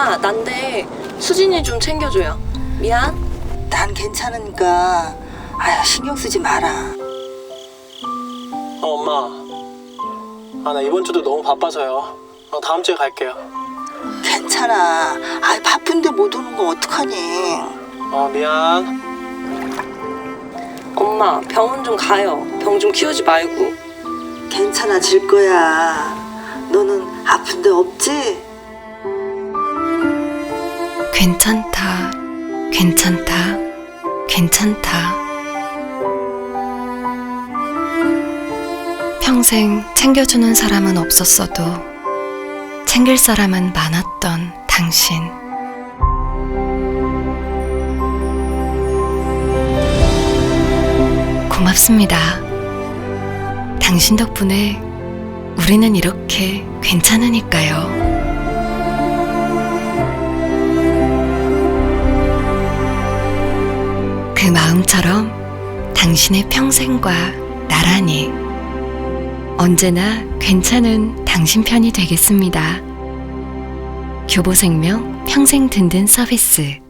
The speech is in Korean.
엄마, 난데 수진이 좀 챙겨줘요. 미안. 난 괜찮으니까 아유 신경 쓰지 마라. 어, 엄마. 아, 나 이번 주도 너무 바빠서요. 어, 다음 주에 갈게요. 괜찮아. 아 바쁜데 못 오는 거 어떡하니? 어, 미안. 엄마, 병원 좀 가요. 병 좀 키우지 말고. 괜찮아질 거야. 너는 아픈 데 없지? 괜찮다, 괜찮다, 괜찮다. 평생 챙겨주는 사람은 없었어도 챙길 사람은 많았던 당신. 고맙습니다. 당신 덕분에 우리는 이렇게 괜찮으니까요. 그 마음처럼 당신의 평생과 나란히 언제나 괜찮은 당신 편이 되겠습니다. 교보생명 평생 든든 서비스